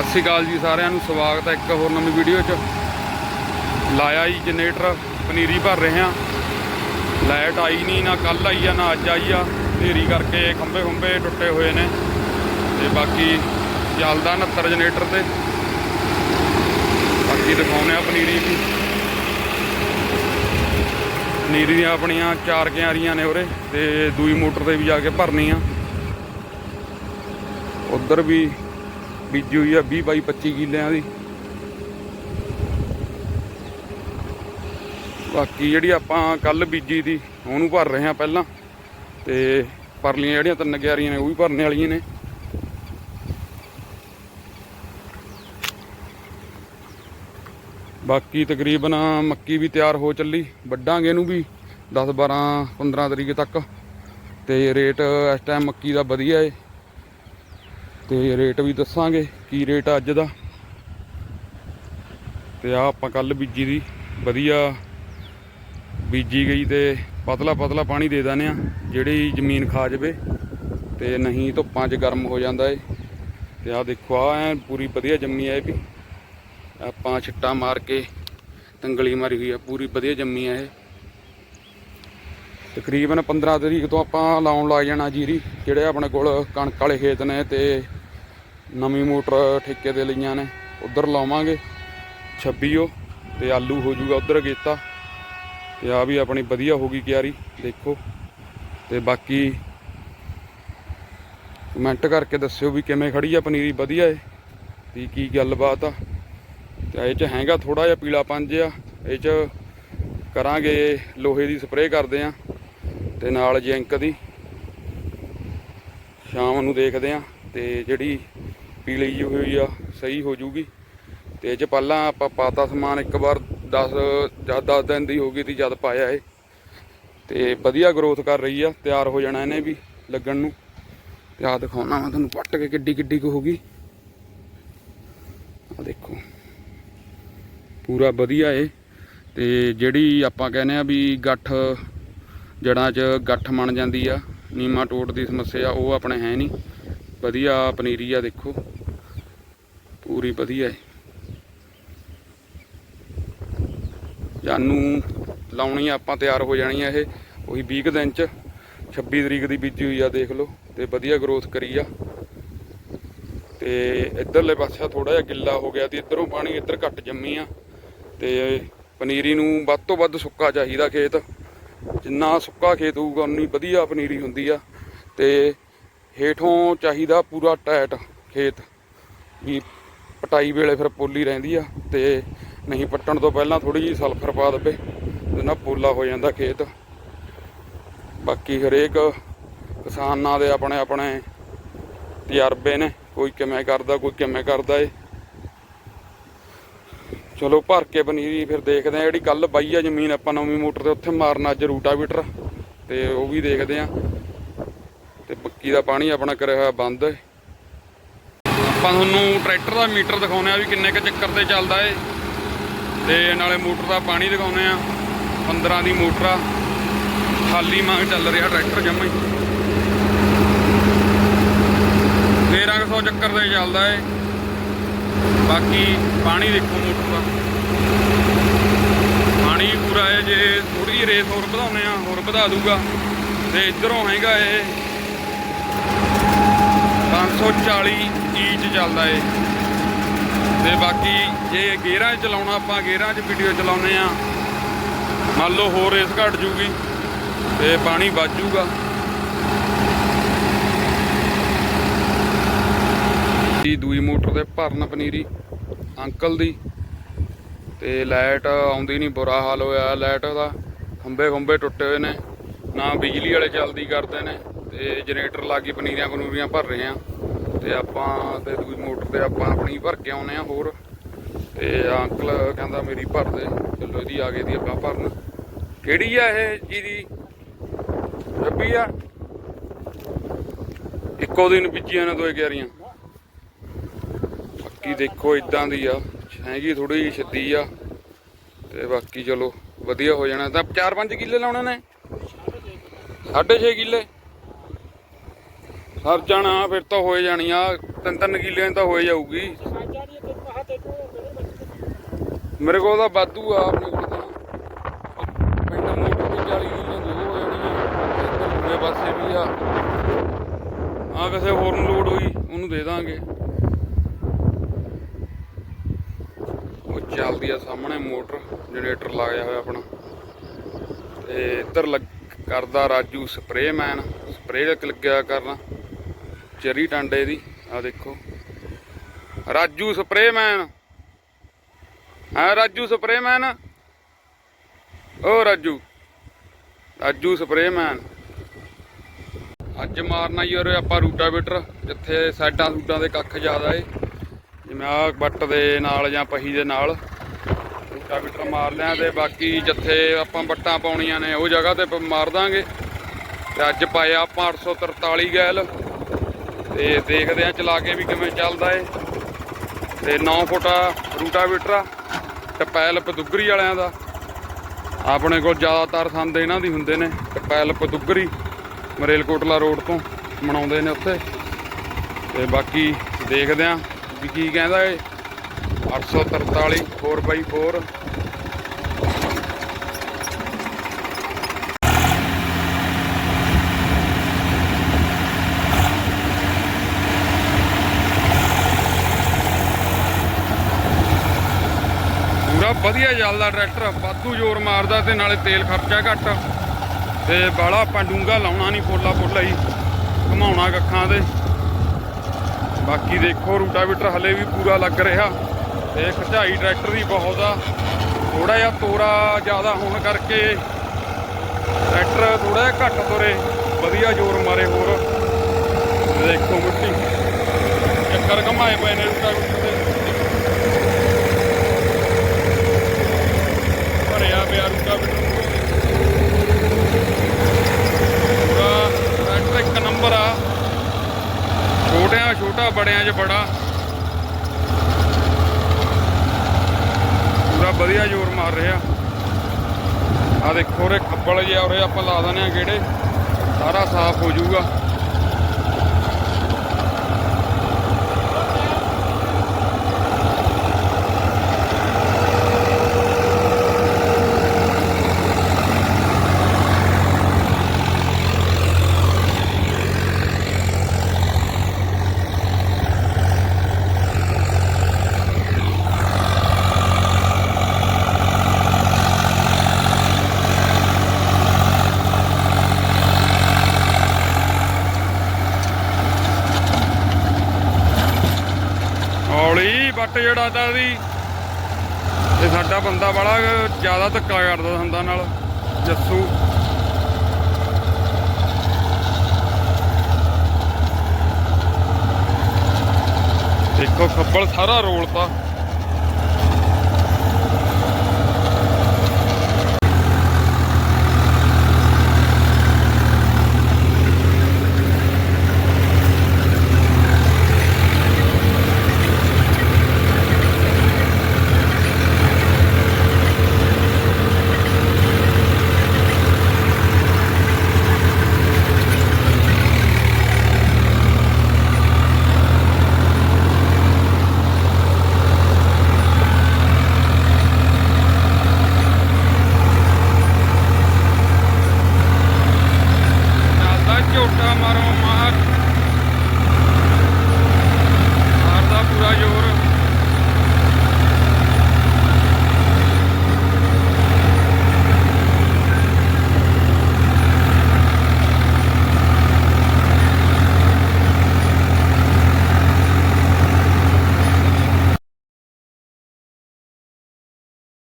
ਸਤਿ ਸ਼੍ਰੀ ਅਕਾਲ ਜੀ ਸਾਰਿਆਂ ਨੂੰ, ਸਵਾਗਤ ਹੈ ਇੱਕ ਹੋਰ ਨਵੀਂ ਵੀਡੀਓ 'ਚ। ਲਾਇਆ ਜੀ ਜਨਰੇਟਰ, ਪਨੀਰੀ ਭਰ ਰਹੇ ਹਾਂ। ਲਾਈਟ ਆਈ ਨਹੀਂ, ਨਾ ਕੱਲ ਆਈ ਆ, ਨਾ ਅੱਜ ਆਈ ਆ। ਹਨੇਰੀ ਕਰਕੇ ਖੰਭੇ ਖੰਭੇ ਟੁੱਟੇ ਹੋਏ ਨੇ। ਤੇ ਬਾਕੀ ਚੱਲਦਾ 69 ਜਨਰੇਟਰ ਤੇ। ਬਾਕੀ ਦਿਖਾਉਂਦੇ ਆ ਪਨੀਰੀ ਵੀ ਪਨੀਰੀ ਦੀਆਂ ਆਪਣੀਆਂ ਚਾਰ ਕਿਆਰੀਆਂ ਨੇ ਉਰੇ, ਤੇ ਦੂਈ ਮੋਟਰ ਤੇ ਵੀ ਜਾ ਕੇ ਭਰਨੀ ਆ। ਉਧਰ ਵੀ ਬੀਜੀ ਹੋਈ ਆ 20 ਬਾਈ 25 ਕਿੱਲਿਆਂ ਦੀ। ਬਾਕੀ ਜਿਹੜੀ ਆਪਾਂ ਕੱਲ ਬੀਜੀ ਦੀ, ਉਹਨੂੰ ਭਰ ਰਹੇ ਆ ਪਹਿਲਾਂ। ਤੇ ਪਰਲੀਆਂ ਜਿਹੜੀਆਂ ਤਿੰਨ ਕਿਆਰੀਆਂ ਨੇ, ਉਹ ਵੀ ਭਰਨੇ ਵਾਲੀਆਂ ਨੇ। ਬਾਕੀ ਤਕਰੀਬਨ ਮੱਕੀ ਵੀ ਤਿਆਰ ਹੋ ਚੱਲੀ। ਵੱਢਾਂਗੇ ਇਹਨੂੰ ਵੀ 10 12 15 ਤਰੀਕ ਤੱਕ। ਤੇ ਰੇਟ ਇਸ ਟਾਈਮ ਮੱਕੀ ਦਾ ਵਧੀਆ ਏ। ਤੇ ਰੇਟ ਵੀ ਦੱਸਾਂਗੇ ਕੀ ਰੇਟ ਆ ਅੱਜ ਦਾ। ਤੇ ਆ ਆਪਾਂ ਕੱਲ ਬੀਜੀ ਦੀ, ਵਧੀਆ ਬੀਜੀ ਗਈ ਤੇ ਪਤਲਾ ਪਤਲਾ ਪਾਣੀ ਦੇ ਦਿੰਦੇ ਆ ਜਿਹੜੀ ਜ਼ਮੀਨ ਖਾ ਜਵੇ ਤੇ ਨਹੀਂ ਧੁੱਪਾਂ 'ਚ ਗਰਮ ਹੋ ਜਾਂਦਾ ਏ। ਤੇ ਆ ਦੇਖੋ ਆ ਐ ਪੂਰੀ ਵਧੀਆ ਜੰਮੀ ਆ ਵੀ। ਆਪਾਂ ਛਿੱਟਾ ਮਾਰ ਕੇ ਤੰਗਲੀ ਮਾਰੀ ਹੋਈ ਆ, ਪੂਰੀ ਵਧੀਆ ਜੰਮੀ ਆ ਇਹ। ਤਕਰੀਬਨ 15 ਤਰੀਕ ਤੋਂ ਆਪਾਂ ਲਾਉਣ ਲੱਗ ਜਾਣਾ ਜੀਰੀ, ਜਿਹੜੇ ਆਪਣੇ ਕੋਲ ਕਣਕ ਵਾਲੇ ਖੇਤ ਨੇ ਤੇ ਨਵੀਂ ਮੋਟਰ ਠੇਕੇ ਦੇ ਲਈਆਂ ਨੇ, ਉਧਰ ਲਾਵਾਂਗੇ 26 ਉਹ, ਤੇ ਆਲੂ ਹੋ ਜਾਊਗਾ ਉਧਰ ਗੇਤਾ, ਤੇ ਆ ਵੀ ਆਪਣੀ ਵਧੀਆ ਹੋ ਗਈ ਕਿਆਰੀ, ਦੇਖੋ, ਤੇ ਬਾਕੀ ਕਮੈਂਟ ਕਰਕੇ ਦੱਸਿਓ ਵੀ ਕਿਵੇਂ ਖੜੀ ਆ ਪਨੀਰੀ, ਵਧੀਆ ਏ, ਵੀ ਕੀ ਗੱਲਬਾਤ ਆ, ਤੇ ਇਹ ਚ ਹੈਗਾ ਥੋੜਾ ਜਿਹਾ ਪੀਲਾ ਪੰਜ ਆ ਇਹ ਚ ਕਰਾਂਗੇ ਲੋਹੇ ਦੀ ਸਪਰੇਅ ਕਰਦੇ ਆ, ਤੇ ਨਾਲ ਜਿੰਕ ਦੀ, ਸ਼ਾਮ ਨੂੰ ਦੇਖਦੇ ਆ, ਤੇ ਜਿਹੜੀ ਪੀਲੀ ਜਿਹੀ ਹੋਈ ਆ, ਸਹੀ ਹੋ ਜੂਗੀ। ਤੇ ਇਹ ਪਹਿਲਾਂ ਆਪਾਂ ਪਾਤਾ ਸਮਾਨ ਇੱਕ ਵਾਰ 10 ਜਾਂ 10 ਦਿਨ ਦੀ ਹੋ ਗਈ ਤੀ ਜਦ ਪਾਇਆ ਇਹ। ਤੇ ਵਧੀਆ ਗਰੋਥ ਕਰ ਰਹੀ ਆ, ਤਿਆਰ ਹੋ ਜਾਣਾ ਇਹਨੇ ਵੀ ਲੱਗਣ ਨੂੰ। ਤੇ ਆ ਦਿਖਾਉਣਾ ਮੈਂ ਤੁਹਾਨੂੰ, ਪੱਟ ਕੇ ਕਿੱਡੀ ਕਿੱਡੀ ਕੁ ਹੋ ਆ ਦੇਖੋ। ਪੂਰਾ ਵਧੀਆ ਏ ਤੇ ਜਿਹੜੀ ਆਪਾਂ ਕਹਿੰਦੇ ਆ ਵੀ ਗੱਠ ਜੜਾਂ 'ਚ ਗੱਠ ਬਣ ਜਾਂਦੀ ਆ, ਨੀਮਾ ਟੋਟ ਦੀ ਸਮੱਸਿਆ, ਉਹ ਆਪਣੇ ਹੈ ਨਹੀਂ। ਵਧੀਆ ਪਨੀਰੀ ਆ ਦੇਖੋ। ਪੂਰੀ ਵਧੀਆ ਏ। ਜਾਨੂੰ ਲਾਉਣੀ ਆਪਾਂ ਤਿਆਰ ਹੋ ਜਾਣੀ ਆ ਇਹ, ਉਹੀ 20 ਕੁ ਦਿਨ 'ਚ। 26 ਤਰੀਕ ਦੀ ਬੀਜੀ ਹੋਈ ਆ ਦੇਖ ਲਓ, ਤੇ ਵਧੀਆ ਗਰੋਥ ਕਰੀ ਆ। ਤੇ ਇਧਰਲੇ ਪਾਸੇ ਥੋੜਾ ਜਿਹਾ ਗਿੱਲਾ ਹੋ ਗਿਆ ਤੇ ਇਧਰੋਂ ਪਾਣੀ ਇੱਧਰ ਘੱਟ ਜੰਮੀ ਆ। ਤੇ ਪਨੀਰੀ ਨੂੰ ਵੱਧ ਤੋਂ ਵੱਧ ਸੁੱਕਾ ਚਾਹੀਦਾ ਖੇਤ। ਜਿੰਨਾ ਸੁੱਕਾ ਖੇਤ ਹੋਊਗਾ, ਉਨੀ ਵਧੀਆ ਪਨੀਰੀ ਹੁੰਦੀ ਆ। ਤੇ ਹੇਠੋਂ ਚਾਹੀਦਾ ਪੂਰਾ ਟਾਈਟ ਖੇਤ, ਵੀ ਪਟਾਈ ਵੇਲੇ ਫਿਰ ਪੋਲੀ ਰਹਿੰਦੀ ਆ ਤੇ ਨਹੀਂ ਪੱਟਣ ਤੋਂ ਪਹਿਲਾਂ ਥੋੜੀ ਜਿਹੀ ਸਲਫਰ ਪਾ ਦੇਵੇ ਤੇ ਨਾ ਪੋਲਾ ਹੋ ਜਾਂਦਾ ਖੇਤ। ਬਾਕੀ ਹਰੇਕ ਕਿਸਾਨਾਂ ਦੇ ਆਪਣੇ ਆਪਣੇ ਤਜਰਬੇ ਨੇ, ਕੋਈ ਕਿਵੇਂ ਕਰਦਾ, ਕੋਈ ਕਿਵੇਂ ਕਰਦਾ ਏ। ਚਲੋ ਭਰ ਕੇ ਪਨੀਰੀ ਫਿਰ ਦੇਖਦੇ ਆ ਜਿਹੜੀ ਕੱਲ ਬਾਈ ਆ ਜ਼ਮੀਨ ਆਪਾਂ ਨਵੀਂ ਮੋਟਰ ਤੇ ਉੱਥੇ ਮਾਰਨਾ ਅੱਜ ਰੂਟਾਵੀਟਰ, ਤੇ ਉਹ ਵੀ ਦੇਖਦੇ ਆ ਤੇ ਦਾ ਪਾਣੀ ਆਪਣਾ ਕਰਿਆ ਹੋਇਆ ਬੰਦ। ਆਪਾਂ ਤੁਹਾਨੂੰ ਟਰੈਕਟਰ ਦਾ ਮੀਟਰ ਦਿਖਾਉਨੇ ਆ ਵੀ ਕਿੰਨੇ ਕ ਚੱਕਰ ਤੇ ਚੱਲਦਾ ਏ। ਤੇ ਨਾਲੇ ਮੋਟਰ ਦਾ ਪਾਣੀ ਦਿਖਾਉਨੇ ਆ 15 ਦੀ ਮੋਟਰ ਆ। ਖਾਲੀ ਮੰਗ ਚੱਲ ਰਿਹਾ ਟਰੈਕਟਰ ਜੰਮਾ ਹੀ। 1300 ਚੱਕਰ ਤੇ ਚੱਲਦਾ ਏ। ਬਾਕੀ ਪਾਣੀ ਦੇਖੋ ਮੋਟਰ ਦਾ। ਪਾਣੀ ਪੂਰਾ ਹੈ ਜੇ ਥੋੜੀ ਜਿਹੀ ਰੇਸ ਹੋਰ ਵਧਾਉਨੇ ਆ ਹੋਰ ਵਧਾ ਦੂਗਾ। ਤੇ ਇਧਰੋਂ ਹੈਗਾ ਇਹ 540 ਈ ਚ ਚੱਲਦਾ ਏ। ਤੇ ਬਾਕੀ ਜੇ ਗੇਅਰਾਂ 'ਚ ਚਲਾਉਣਾ, ਆਪਾਂ ਗੇਅਰਾਂ 'ਚ ਵੀਡੀਓ ਚਲਾਉਨੇ ਆ ਮੰਨ ਲਓ ਹੋਰ ਰੇਸ ਘਟ ਜੂਗੀ ਤੇ ਪਾਣੀ ਵੱਜ ਜੂਗਾ। ਦੀ ਦੂਈ ਮੋਟਰ ਤੇ ਭਰਨ ਪਨੀਰੀ ਅੰਕਲ ਦੀ। ਤੇ ਲਾਈਟ ਆਉਂਦੀ ਨਹੀਂ, ਬੁਰਾ ਹਾਲ ਹੋਇਆ। ਲਾਈਟ ਦਾ ਖੰਬੇ ਖੰਬੇ ਟੁੱਟੇ ਹੋਏ ਨੇ। ਨਾ ਬਿਜਲੀ ਵਾਲੇ ਚੱਲਦੀ ਕਰਦੇ ਨੇ। ਤੇ ਜਨਰੇਟਰ ਲਾ ਕੇ ਪਨੀਰੀਆਂ ਪਨੂਰੀਆਂ ਭਰ ਰਹੇ ਆ ਤੇ ਆਪਾਂ ਤੇ ਦੂਜੀ ਮੋਟਰ ਤੇ ਆਪਾਂ ਆਪਣੀ ਭਰ ਕੇ ਆਉਨੇ ਆ ਹੋਰ। ਤੇ ਅੰਕਲ ਕਹਿੰਦਾ ਮੇਰੀ ਭਰ ਦੇ। ਚਲੋ ਇਹਦੀ ਆ ਗਈ ਦੀ ਆਪਾਂ ਭਰਨ। ਕਿਹੜੀ ਆ ਇਹ ਜਿਹਦੀ ਰੱਬੀ ਆ? ਇੱਕੋ ਦਿਨ ਬੀਜੀਆਂ ਨੇ ਦੋਏ ਕਿਆਰੀਆਂ। ਬਾਕੀ ਦੇਖੋ ਇਦਾਂ ਦੀ ਆ। ਹੈਗੀ ਥੋੜੀ ਜਿਹੀ ਛੱਦੀ ਆ। ਤੇ ਬਾਕੀ ਚਲੋ ਵਧੀਆ ਹੋ ਜਾਣਾ। ਤਾਂ 4-5 ਕਿੱਲੇ ਲਾਉਣੇ ਨੇ? 6.5 ਕਿੱਲੇ? ਸਰ ਜਾਣਾ, ਫਿਰ ਤਾਂ ਹੋਏ ਜਾਣੀ ਆ। ਤਿੰਨ ਤਿੰਨ ਕਿੱਲੇ ਤਾਂ ਹੋਏ ਜਾਊਗੀ। ਮੇਰੇ ਕੋਲ ਤਾਂ ਵਾਧੂ ਆ, ਆਪਣੇ ਕੋਲ ਤਾਂ। ਪਿੰਡ ਮੋਟਰ ਦੀ 40 ਕਿੱਲੇ ਦੀ ਹੋ ਜਾਣੀ ਆ। ਦੂਜੇ ਪਾਸੇ ਵੀ ਆ। ਆ ਕਿਸੇ ਹੋਰ ਨੂੰ ਲੋੜ ਹੋਈ, ਉਹਨੂੰ ਦੇ ਦਾਂਗੇ। ਉਹ ਚੱਲਦੀ ਆ ਸਾਹਮਣੇ ਮੋਟਰ, ਜਨਰੇਟਰ ਲਾਇਆ ਹੋਇਆ ਆਪਣਾ। ਤੇ ਇੱਧਰ ਲੱਗ ਕਰਦਾ ਰਾਜੂ ਸਪਰੇਮੈਨ ਸਪਰੇਅ ਲੱਗਿਆ ਕਰਨਾ। ਚਰੀ ਟਾਂਡੇ ਦੀ ਆ ਦੇਖੋ। ਰਾਜੂ ਸਪਰੇਮੈਨ ਹਾਂ ਰਾਜੂ ਸਪਰੇਮੈਨ ਓ ਰਾਜੂ। ਰਾਜੂ ਸਪਰੇਮੈਨ ਅੱਜ ਮਾਰਨਾ ਹੀ ਉਰੇ ਆਪਾਂ ਰੂਟਾਵੇਟਰ, ਜਿੱਥੇ ਸਾਈਡਾਂ ਸੂਟਾਂ ਦੇ ਕੱਖ ਜ਼ਿਆਦਾ ਏ। ਜਿਵੇਂ ਆ ਬੱਟ ਦੇ ਨਾਲ ਜਾਂ ਪਹੀ ਦੇ ਨਾਲ ਰੂਟਾਵੇਟਰ ਮਾਰ ਲਿਆ ਤੇ ਬਾਕੀ ਜਿੱਥੇ ਆਪਾਂ ਬੱਟਾਂ ਪਾਉਣੀਆਂ ਨੇ ਉਹ ਜਗ੍ਹਾ ਤੇ ਮਾਰ ਦਾਂਗੇ। ਤੇ ਅੱਜ ਪਾਇਆ ਆਪਾਂ 843 ਗੈਲ। ਤੇ ਦੇਖਦੇ ਆ ਚਲਾ ਕੇ ਵੀ ਕਿਵੇਂ ਚੱਲਦਾ ਏ। ਤੇ 9 ਫੁੱਟਾ ਰੂਟਾਵੇਟਰ ਆ ਟਪੈਲ ਪਦੁੱਗਰੀ ਵਾਲਿਆਂ ਦਾ। ਆਪਣੇ ਕੋਲ ਜ਼ਿਆਦਾਤਰ ਸੰਦ ਇਹਨਾਂ ਦੀ ਹੁੰਦੇ ਨੇ ਟਪੈਲ ਪਦੁੱਗਰੀ ਮਰੇਲਕੋਟਲਾ ਰੋਡ ਤੋਂ ਮਨਾਉਂਦੇ ਨੇ ਉੱਥੇ। ਤੇ ਬਾਕੀ ਦੇਖਦੇ ਆਂ ਵੀ ਕੀ ਕਹਿੰਦਾ ਏ। 843 4x4 ਪੂਰਾ ਵਧੀਆ ਚੱਲਦਾ ਟਰੈਕਟਰ, ਵਾਧੂ ਜ਼ੋਰ ਮਾਰਦਾ ਤੇ ਨਾਲੇ ਤੇਲ ਖਰਚਾ ਘੱਟ। ਤੇ ਬਾਲਾ ਪੰਡੂੰਗਾ ਲਾਉਣਾ ਨਹੀਂ ਪੋਲਾ ਪੋਲਾ ਹੀ ਘਮਾਉਣਾ ਕੱਖਾਂ ਤੇ। ਬਾਕੀ ਦੇਖੋ, ਰੂਟਾਵੀਟਰ ਹਲੇ ਵੀ ਪੂਰਾ ਲੱਗ ਰਿਹਾ। ਤੇ ਖਚਾਈ ਟਰੈਕਟਰ ਦੀ ਬਹੁਤ ਆ। ਥੋੜਾ ਜਿਹਾ ਤੋਰਾ ਜ਼ਿਆਦਾ ਹੋਣ ਕਰਕੇ ਟਰੈਕਟਰ ਥੋੜਾ ਜਿਹਾ ਘੱਟ ਤੁਰੇ, ਵਧੀਆ ਜ਼ੋਰ ਮਾਰੇ ਹੋਰ। ਦੇਖੋ ਮਿੱਟੀ, ਚੱਕਰ ਘਮਾਏ ਪਏ ਨੇ ਰੂਟਾਵੇਟਰ ਦੇ ਭਰਿਆ ਪਿਆ ਰੂਟਾ ਪੂਰਾ ਟਰੈਕਟਰ ਇੱਕ ਨੰਬਰ ਆ ਛੋਟਿਆਂ ਛੋਟਾ ਬੜਿਆਂ 'ਚ ਬੜਾ। ਪੂਰਾ ਵਧੀਆ ਜ਼ੋਰ ਮਾਰ ਰਿਹਾ। ਆ ਦੇਖੋ ਰੇ ਖੱਬਲ ਜਿਹਾ ਉਰੇ ਆਪਾਂ ਲਾ ਦਿੰਦੇ ਆ ਗੇੜੇ। ਸਾਰਾ ਸਾਫ਼ ਹੋ ਜਾਊਗਾ। ਹੌਲੀ ਜਿਹੜਾ ਤਾਂ ਦੀ ਇਹ ਸਾਡਾ ਬੰਦਾ ਬੜਾ ਜ਼ਿਆਦਾ ਧੱਕਾ ਕਰਦਾ ਹੁੰਦਾ ਨਾਲ, ਜੱਸੂ। ਦੇਖੋ ਖੱਬਲ ਸਾਰਾ ਰੋਲਤਾ।